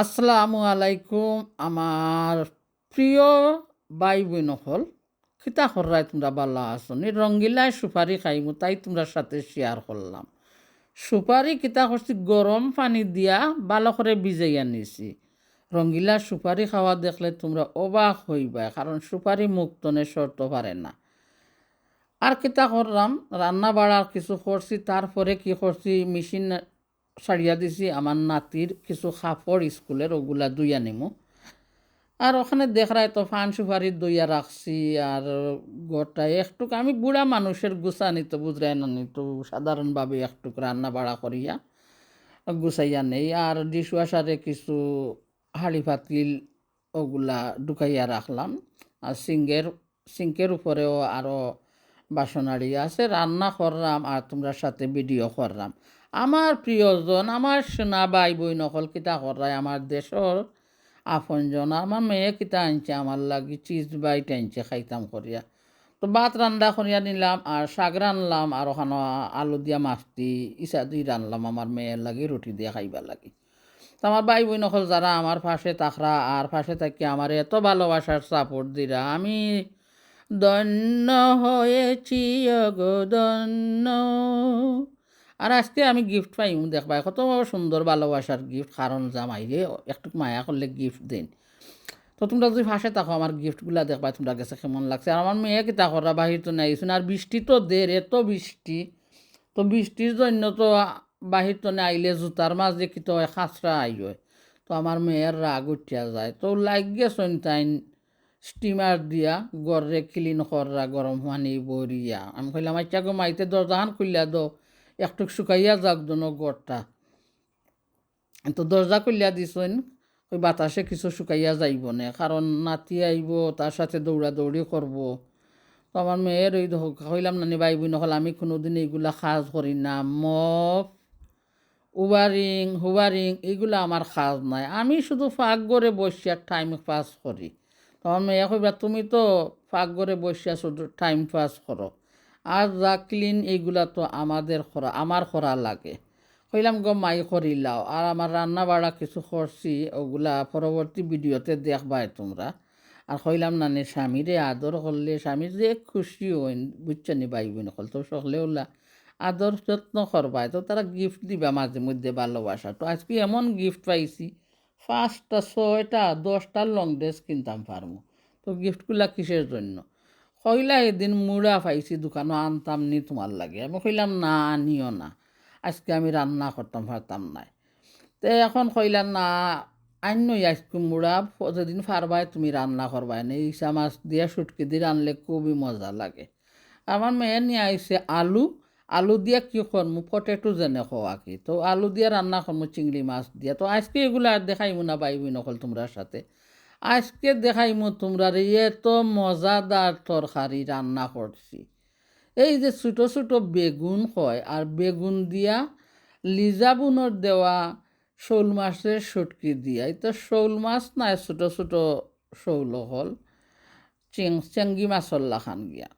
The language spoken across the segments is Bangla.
আসসালামু আলাইকুম, আমার প্রিয় বাই হল খিতা হর্রাই তোমরা বালা আছো, নি রঙ্গিলাই সুপারি খাইমু, তাই তোমরা সাথে শেয়ার করলাম। সুপারি কিতা করছি গরম পানি দিয়া ভালো করে ভিজাইয়া নিছি রঙ্গিলা সুপারি খাওয়া দেখলে তোমরা অবাক হইবা, কারণ সুপারি মুক্তনে শর্ত পারে না। আর কিতা করলাম রান্না বাড়ার কিছু করছি তারপরে কি করছি মেশিন সারিয়া দিছি আমার নাতির কিছু কাপড় স্কুলের ওগুলা দুইয়া নিমু আর ওখানে দেখায় তো ফান সুপারি দইয়া রাখছি আর গোটাই একটুক আমি বুড়া মানুষের গুছানি তো বুঝরাই না তো সাধারণভাবে একটুক রান্না বাড়া করিয়া গুছাইয়া নেই। আর ডিশওয়াশারে কিছু হাঁড়ি পাতিল ওগুলা ঢুকাইয়া রাখলাম আর সিঙ্গের সিঙ্কের উপরেও আরও বাসনাড়ি আছে। রান্না করলাম আর তোমরা সাথে ভিডিও করলাম আমার প্রিয়জন, আমার সোনা বাই বই নকল কিতা করায় আমার দেশর আপনজন আমার মেয়ে কিতা আনছে আমার লাগি চিজ বাইট আনছে, খাইতাম করিয়া। তো ভাত রান্না করিয়া নিলাম আর শাক রানলাম আর ওখানে আলু দিয়া মাছটি ইসা দিয়ে রানলাম আমার মেয়ের লাগি রুটি দিয়ে খাইবা লাগি। তো আমার ভাই বোন নকল যারা আমার পাশে তাকরা আর পাশে থাকি আমার এত ভালোবাসার সাপোর্ট দিরা আমি ধন্য হয়েছি গো ধন্য। আর আজকে আমি গিফট পাইম, দেখবা, কত সুন্দর ভালোবাসার গিফট কারণ জামাই রে একটু মায়া করলে গিফট দিন। তো তোমরা যদি ফাঁসে থাকো, আমার গিফটগুলা দেখবা, তোমরা কাছে কেমন লাগছে। আর আমার মেয়ে কিতা করা বাহির তো নাই আর বৃষ্টি তো দের, এত বৃষ্টি। তো বৃষ্টির জন্য তো বাহির তো আইলে জুতার মাঝে কি তো খাঁচরা আই হয় তো আমার মেয়ের রাগ উঠিয়া যায়। তো লাগিয়ে তাইন স্টিমার দিয়া গড়ে ক্লিন কররা গরম পানি বরিয়া আমি কইলাম আচ্ছা গো, মাইতে দরজাহান খুলিয়া দো একটু শুকাইয়া যাক দোনো গড়টা তো দরজা খুলিয়া দিছেন, ওই বাতাসে কিছু শুকাইয়া যাইব না, কারণ নাতি আইব, তার সাথে দৌড়া দৌড়ি করব। তো আমার মেয়ের ওই কইলাম, নানি বাই বোন হল আমি কোনোদিন এইগুলা কাজ করি না। মপ উবারিং, হুবারিং এগুলো আমার কাজ নাই। আমি শুধু ফাঁক করে বসিয়া টাইম পাস করি। তখন মেয়ে কইবা, তুমি তো ফাঁক করে বসিয়া শুধু টাইম পাস করো। আর যা ক্লিন এইগুলা তো আমাদের খরা, আমার খরা লাগে। কইলাম, গো মাই করিলাও আর আমার রান্না বাড়া কিছু করছি ওগুলা পরবর্তী ভিডিওতে দেখবাই তোমরা। আর কইলাম না নে স্বামীরে আদর করলে স্বামীর যে খুশি হইন, বুঝছ নি বাই বোন তো সকলে ওলা আদর যত্ন করবাই। তো তারা গিফট দিবা মাঝে মধ্যে ভালোবাসা। তো আজকে এমন গিফট পাইছি, পাঁচটা, ছয়টা, দশটা লং ড্রেস কিনতাম পারব তো গিফটগুলা কিসের জন্য? কইলা এদিন মুড়া পাইছি দোকানও আনতাম নি তোমার লাগে। আমি কইলাম, না আনিও না। আজকে আমি রান্না করতাম পারতাম নাই। তো এখন কইলাম, না, আইনই আজকে মুড়া, যেদিন পারবাই তুমি রান্না করবাই না। ইসা মাছ দিয়ে সুটকি দিয়ে রানলে খুবই মজা লাগে। আমার মেয়ে নিয়ে আইসে আলু। আলু দিয়া কি করমু? পটেটো যেনে খোয়া কি। তো আলু দিয়া রান্না করমু, চিংড়ি মাছ দিয়া। তো আজকে এগুলো আর দেখাইমু না বাইবি নকল তোমরার সাথে। আজকে দেখাইমু তোমরা রে, এত মজাদার তরকারি রান্না করছি। এই যে ছোটো ছোটো বেগুন হয়, আর বেগুন দিয়া লিজা লিজাবুনের দেওয়া শোল মাছের সটকি দিয়া। এই তো শোল মাছ নাই, ছোটো ছোটো শৌল হল, চিং চেঙ্গি মাছর লাখান গিয়া।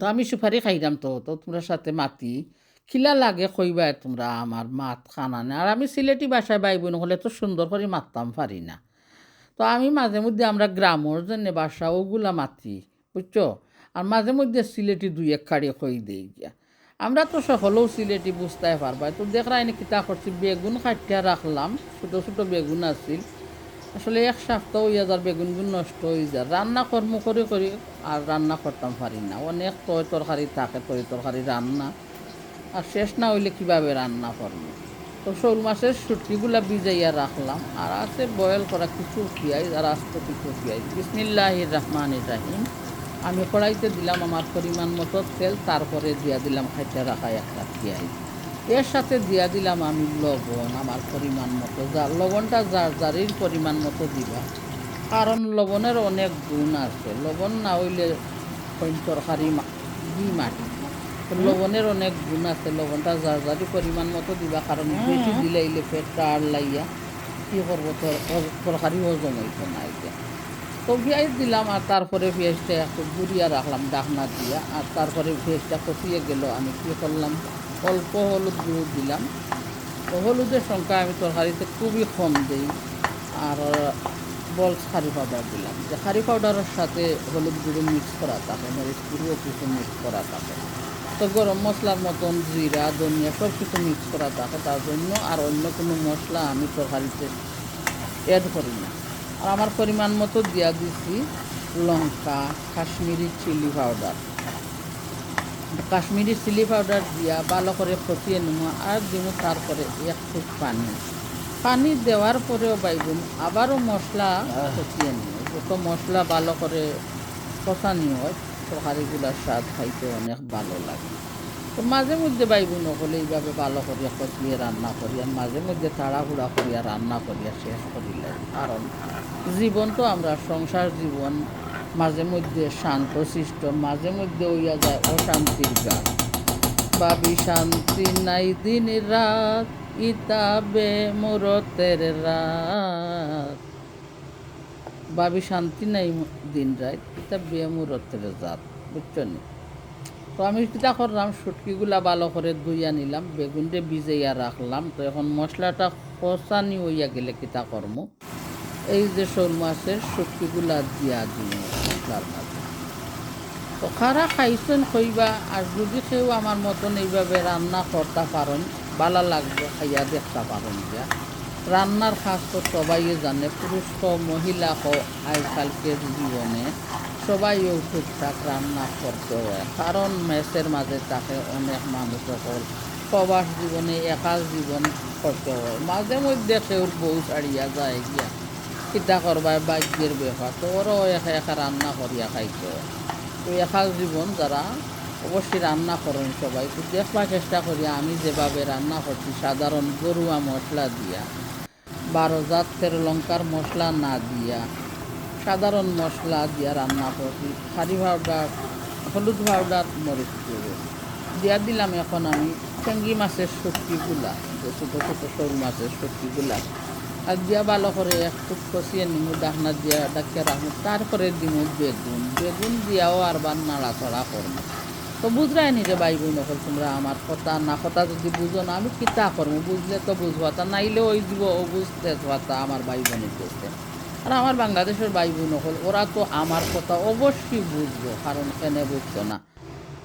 তো আমি সুপারি খাইলাম তো তো তোমরা সাথে মাতি, খিলা লাগে কইবা তোমরা আমার মাত খানানে আর আমি সিলেটি বাসায় বাইব বোন হলে তো সুন্দর করে মারতাম পারি না। তো আমি মাঝে মধ্যে আমরা গ্রামর জন্য বাসা ওগুলা মাতি, বুঝছ? আর মাঝে মধ্যে সিলেটি দুই এক কাড়ি কই দেই গিয়া। আমরা তো সকলেও সিলেটি বুঝতে পারবা তো দেখরাই নাকি তা করছি, বেগুন কাটিয়া রাখলাম, ছোটো ছোটো বেগুন আছিল। আসলে এক সপ্তাহ হইয়া যার বেগুনগুন নষ্ট হয়ে যায়। রান্না কর্ম করে করি আর রান্না করতাম পারি না। অনেক তয় তরকারি থাকে, তরি তরকারি রান্না। আর শেষ না হইলে কীভাবে রান্না করব? তো শোল মাছের সুটকিগুলা ভিজাইয়া রাখলাম। আর আছে বয়েল করা কিছু পেঁয়াজ আর আস্ত কিছু পেঁয়াজ। বিসমিল্লাহ রহমান রাহিম। আমি কড়াইতে দিলাম আমার পরিমাণ মতো তেল, তারপরে দিয়া দিলাম খাইতে রাখা একটা পেঁয়াজ। এর সাথে দিয়া দিলাম আমি লবণ, আমার পরিমাণ মতো যা, লবণটা যার যারির পরিমাণ মতো দিবা। কারণ লবণের অনেক গুণ আছে। লবণ না হইলে তরকারি দি মাটি? লবণের অনেক গুণ আছে লবণটা যার যারি পরিমাণ মতো দিবা কারণ বেশি দিলে ইলে পেটটা আর লাইয়া কি করব তরকারি হজম হইতো না এটা তো পেঁয়াজ দিলাম আর তারপরে পেঁয়াজটা একটু গুড়িয়া রাখলাম ডাকনা দিয়া আর তারপরে পেঁয়াজটা কষিয়ে গেল আমি কী করলাম অল্প হলুদ গুঁড়ো দিলাম। তো হলুদের সংখ্যা আমি তরকারিতে খুবই কম দিই আর বল খারি পাউডার দিলাম। যে খারি পাউডারের সাথে হলুদ গুঁড়ো মিক্স করা থাকে মরিচ গুঁড়ো কিছু মিক্স করা থাকে। তো গরম মশলার মতন জিরা ধনিয়া সব কিছু মিক্স করা থাকে তার জন্য আর অন্য কোনো মশলা আমি তরকারিতে অ্যাড করি না। আর আমার পরিমাণ মতো দিয়া দিছি লঙ্কা Kashmiri chilli powder Kashmiri chilli powder দিয়া ভালো করে ফটিয়ে নেব আর দিব তারপরে এক ফুট পানি। পানি দেওয়ার পরেও বাইগুন আবারও মশলা ফটিয়ে নিব। যত মশলা ভালো করে কষানি হয় তরকারিগুলোর স্বাদ খাইতে অনেক ভালো লাগে। তো মাঝে মধ্যে বাইগুন হলে এইভাবে ভালো করিয়া কষিয়ে রান্না করি আর মাঝে মধ্যে তাড়াহুড়া করিয়া রান্না করিয়া শেষ করিলে কারণ জীবন তো আমরা, সংসার জীবন মাঝে মধ্যে শান্ত সৃষ্ট, মাঝে মধ্যে হইয়া যায় অশান্তির গান ভাবি, শান্তি নাই দিন রাত ইতাবে মুরতের রাত। ভাবি শান্তি নাই দিন রাত ইতা বেমুরতের রাত বুঝছ নি? তো আমি কিতা করলাম সুটকিগুলা ভালো করে ধুইয়া নিলাম, বেগুনটা ভিজাইয়া রাখলাম, তো এখন মশলাটা কষানি হইয়া গেলে কিতা করম এই যে শোল মাছের সুটকিগুলা দিয়া দিই মশলার মাঝে। তো খারা খাইছেন কইবা, আর যদি কেউ আমার মতন এইভাবে রান্না করতে পারেন, ভালো লাগবে, খাইয়া দেখতে পারেন যা। রান্নার কাজ তো সবাই জানে, পুরুষ হোক মহিলা হোক আজকালকের জীবনে সবাই টুকটাক রান্না করতে হয়। কারণ মেসের মাঝে তাকে অনেক মানুষ সকল প্রবাস জীবনে একা জীবন করতে হয়। মাঝে মধ্যে কেউ বউ ছাড়িয়া যায় গিয়া, কিতা করবা বাক্যের ব্যাপার। তো ওরাও একা একা রান্না করিয়া খাইতে হয়। তো একা জীবন যারা অবশ্যই রান্না করেন সবাই। তো দেখবার চেষ্টা করি আমি যেভাবে রান্না করছি, সাধারণ গরুয়া মশলা দিয়া। বারো জাতের লঙ্কার মশলা না দিয়া, সাধারণ মশলা দিয়া রান্না করছি। খারি পাউডার হলুদ পাউডার মরিচ গুঁড়ো। দিয়া দিলাম এখন আমি চেঙ্গি মাছের সবজিগুলা যে ছোটো ছোটো সরু মাছের সবজিগুলা আর দিয়া ভালো করে একটু কষিয়ে নিমু, ডাকনা দিয়া ডাকিয়ে রাখব। তারপরে দিমু বেগুন। বেগুন দিয়াও আর বার নাড়াচড়া করব। তো বুঝরাই নি রে ভাই বোন হল তোমরা আমার কথা না কথা যদি বুঝো না, আমি কিতা করব? বুঝলে তো বুঝবা তা নাইলে ওই দিব ও বুঝতে তা আমার ভাই বোনের করতে। আর আমার বাংলাদেশের ভাই বোন হল ওরা তো আমার কথা অবশ্যই বুঝব, কারণ এনে বুঝতো না।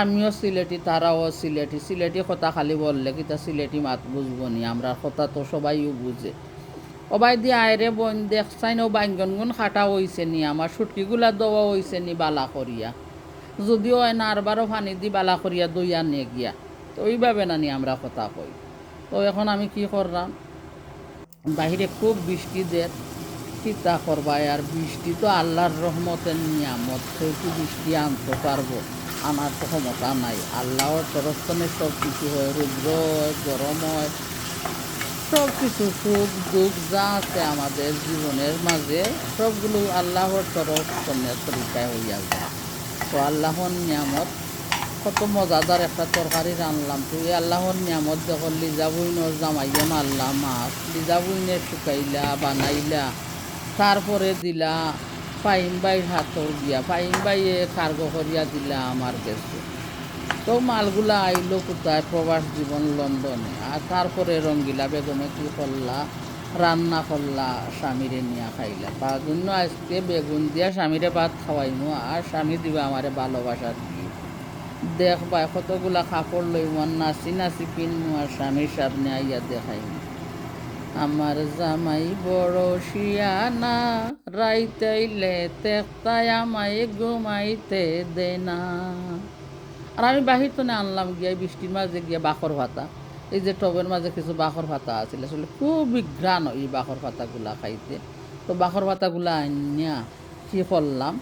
আমিও সিলেটি, তারাও সিলেটি সিলেটি কথা খালি বললে কিতা সিলেটি মাত বুঝব নি? আমরা কথা তো সবাইও বুঝে। অবাই দিয়ে আয়রে বন দেখছাইন ও বাইঙ্গনগুন খাটা হইছে নি, আমার সুটকিগুলা দেওয়া হইছে নি বালা করিয়া। যদিও এনা আরবারও পানি দি বালা করিয়া দইয়া নিয়ে গিয়া। তো ওইভাবে না নানি আমরা কথা কই। তো এখন আমি কি করলাম? বাহিরে খুব বৃষ্টি দেয় চিন্তা করবাই আর বৃষ্টি তো আল্লাহর রহমতের নিয়ামত। কি বৃষ্টি আনতে পারব, আনার তো ক্ষমতা নাই। আল্লাহর তরফ সব কিছু হয়, রুদ্র হয়, গরম হয়। সব কিছু সুখ, দুঃখ যা আছে আমাদের জীবনের মাঝে, সবগুলো আল্লাহর তরফ থেকে তরিকায় হইয়া যায়। তো আল্লাহর নিয়ামত, কত মজাদার একটা তরকারি রানলাম তো। এই আল্লাহর নিয়ামত যখন লিজাবুইনের জামাইয়ে মারলা মাছ লিজাবুইনে শুকাইলা, বানাইলা, তারপরে দিলা ফাইম বাই হাতর দিয়া ফাইম বাইয়ে কার্গো করিয়া দিলা আমার কাছে। তো মালগুলা আইলো কোথায়? প্রবাস জীবন লন্ডনে। আর তারপরে রঙ্গিলা বেগমে কি করলা? রান্না করলা, স্বামীরে নিয়ে খাইলা। তার জন্য আজকে বেগুন দিয়া স্বামীরে ভাত খাওয়াইমু, আর স্বামী দিবা আমারে ভালোবাসা দিয়ে। দেখবা কতগুলা কাপড় লইমু, আর নাচি নাচি কিনমু, আর স্বামীর সামনে আইয়া দেখাইমু। আমার জামাই বড় শিয়ানা রাইতাইলে তেক্তায় আমায় ঘুমাইতে দে না আর আমি বাহির তো আনলাম গিয়া, বৃষ্টির মাঝে গিয়া বাখর ভাতা। এই যে টবের মাঝে কিছু বাখর ভাতা আছিল, আসলে খুবই ঘ্রাণ এই বাখর ভাতাগুলা খাইতে। তো বাখর ভাতাগুলা আন্যা কি করলাম,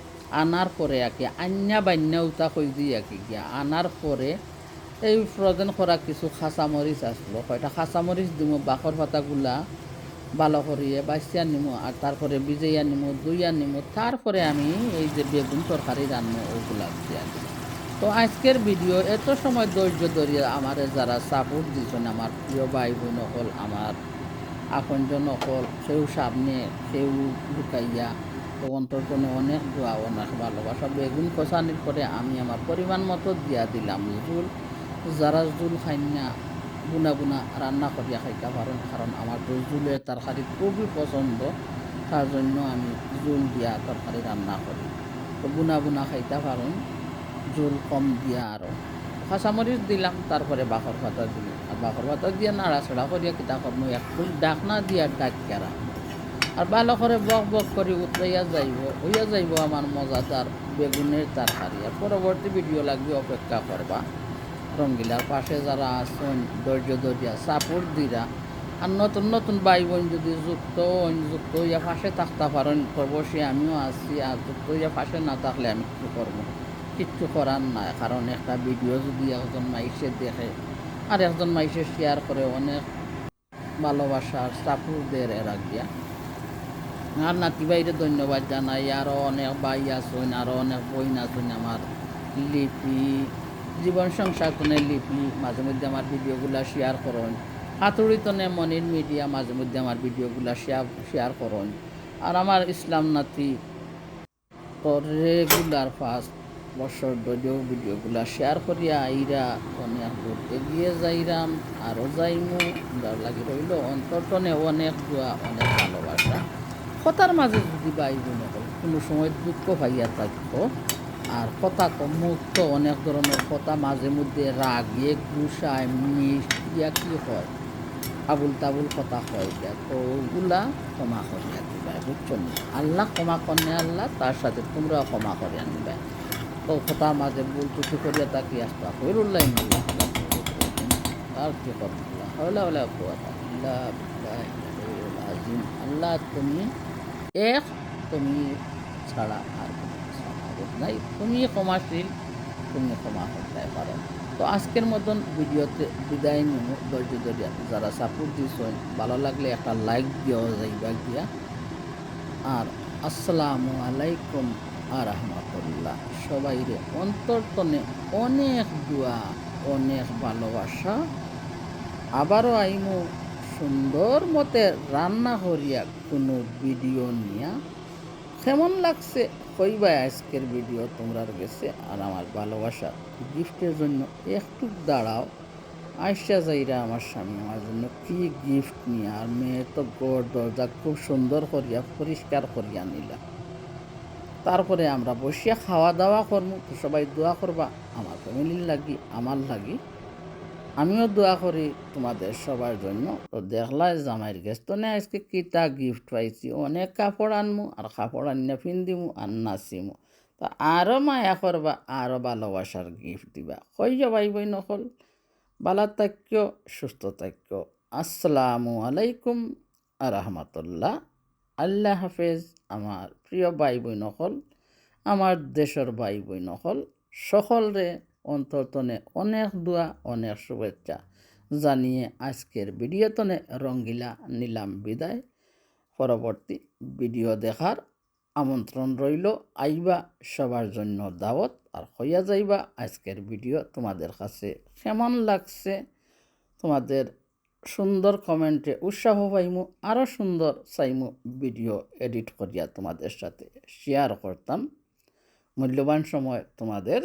আনার পরে আঁকি আন্যা বান্যা উতা কই দিই আঁকি গিয়া, আনার পরে এই ফ্রোজেন করা কিছু খাঁচামরিচ আসলো, কয়টা খাঁচামরিচ দিব বাখর পাতাগুলা ভালো করিয়ে বাছিয়া নিমু, আর তারপরে ভিজাইয়া নিমু দুইয়া নিমু, তারপরে আমি এই যে বেগুন তরকারি রান্না ওগুলা দিয়া দিই তো আজকের ভিডিও এত সময় ধৈর্য ধরিয়ে আমার যারা সাপোর্ট দিয়েছেন, আমার প্রিয় ভাই বোন হল আমার আপনজন হল সেও সামনে, সেও লুকাইয়া তো অন্তর্জনে অনেক দোয়া, অনেক ভালোবাসা, বেগুন কষানির পরে আমি আমার পরিমাণ মতো দিয়া দিলাম জুল যারা জুল খাই না বুনা বুনা রান্না করিয়া খাইতে পারেন, কারণ আমার তো জুলের তরকারি খুবই পছন্দ, তার জন্য আমি জুল দিয়া তরকারি রান্না করি। তো বুনা বুনা খাইতে পারেন। জুল কম দিয়া আরও কাঁচামরিচ দিলাম তারপরে বাখর পাতা দিলাম আর বাখর পাতা দিয়ে নাড়াচাড়া করিয়া কিতা করব একটু ডাকনা দিয়া ডাক কেরা আর ভালো করে বক বক করে উতরাইয়া যাইব, হইয়া যাইব আমার মজাদার বেগুনের তরকারি আর পরবর্তী ভিডিও লাগবে, অপেক্ষা করবা রঙ্গিলার পাশে যারা আছেন ধৈর্য ধরিয়া সাপোর্ট দিরা আর নতুন নতুন ভাই বোন যদি যুক্ত যুক্ত হইয়া পাশে থাকতে পারেন অবশ্যই আমিও আছি। আর যুক্ত হইয়া পাশে না থাকলে আমি কী করব কিচ্ছু করার নাই, কারণ একটা ভিডিও যদি একজন মাইসে দেখে আর একজন মাইসে শেয়ার করে, অনেক ভালোবাসার সাপোর্ট দেয় এরা গিয়া। আর নাতি বাইরে ধন্যবাদ জানাই আরও অনেক ভাই আছেন আরও অনেক বইন আছেন আমার লিপি, জীবন সংসার তনে লিপি, মাঝে মধ্যে আমার ভিডিওগুলো শেয়ার করুন। হাতুড়ি তনে মনির মিডিয়া মাঝে মধ্যে আমার ভিডিওগুলো শেয়ার শেয়ার করুন। আর আমার ইসলাম নাতি রেগুলার ফার্স্ট বছর ধরেও ভিডিওগুলো শেয়ার করিয়া আইরা অনেক দূর এগিয়ে যাইরাম আরও যাইমু। যার লাগি রইল অন্তর্টনে অনেক দোয়া, অনেক ভালোবাসা। কথার মাঝে যদি বাই বোন কোনো সময় দুঃখ পাইয়া থাকতো আর কথা মুক্ত অনেক ধরনের কথা মাঝে মধ্যে রাগে, গুসায় মিস ইয়া কি হয়? আবুল তাবুল কথা হয় গিয়া তো ওগুলা ক্ষমা করিয়া দিবা, বুঝছ আল্লাহ ক্ষমা করে আল্লাহ, তার সাথে তোমরাও ক্ষমা করে আনবে তো কথা মাঝে ভুল টুটু করিয়া তাকি আসতা। হইরুল্লাহ আর কি আজিম আল্লাহ তুমি এক, তুমি ছাড়া আর নাই। তুমি ক্ষমাশীল, তুমি ক্ষমা করতে পারো। তো আজকের মতন ভিডিওতে বিদায় নিব। ধৈর্য ধরিয়া যারা সাপোর্ট দিয়েছেন, ভালো লাগলে একটা লাইক দেওয়া যাইবা গিয়া। আর আসসালামু আলাইকুম। আর রহমতুল্লাহ। সবাইরে অন্তর্তনে অনেক দোয়া, অনেক ভালোবাসা। আবারও আইমু সুন্দর মতে রান্না করিয়া কোনো ভিডিও নিয়া। কেমন লাগছে কইবা আজকের ভিডিও তোমরা গেছে? আর আমার ভালোবাসা গিফটের জন্য একটু দাঁড়াও। আইসা যাইরা আমার স্বামী আমার জন্য কি গিফট নিয়ে। আর মেয়ে তো গড় দরজা খুব সুন্দর করিয়া, পরিষ্কার করিয়া নিলা। তারপরে আমরা বসিয়া খাওয়া দাওয়া করব তো সবাই দোয়া করবা, আমার ফ্যামিলির লাগি, আমার লাগি। আমিও দোয়া করি তোমাদের সবার জন্য। তো দেখলাই জামাইয়ের গেস্ত নে আজকে কিতা গিফট পাইছি। অনেক কাপড় আনমু, আর কাপড় আনিয়া পিন্দিমু আর নাচিমু। তো আরও মায়া করবা আরও ভালোবাসার গিফট দিবা। কই যাবাই বই নকল বালা তাক্য সুস্থ তাক্য আসসালামু আলাইকুম রহমতুল্লাহ। আল্লাহ হাফেজ, আমার প্রিয় ভাই বই নকল আমার দেশের ভাই বই নকল সকলরে অন্তর্তনে অনেক দোয়া, অনেক শুভেচ্ছা জানিয়ে আজকের ভিডিওতনে রঙ্গিলা নিলাম বিদায়। পরবর্তী ভিডিও দেখার আমন্ত্রণ রইল। আইবা সবার জন্য দাওয়াত, আর হইয়া যাইবা আজকের ভিডিও তোমাদের কাছে কেমন লাগছে? তোমাদের সুন্দর কমেন্টে। উৎসাহ পাইমু আরও সুন্দর চাইমু ভিডিও এডিট করিয়া তোমাদের সাথে শেয়ার করতাম। মূল্যবান সময় তোমাদের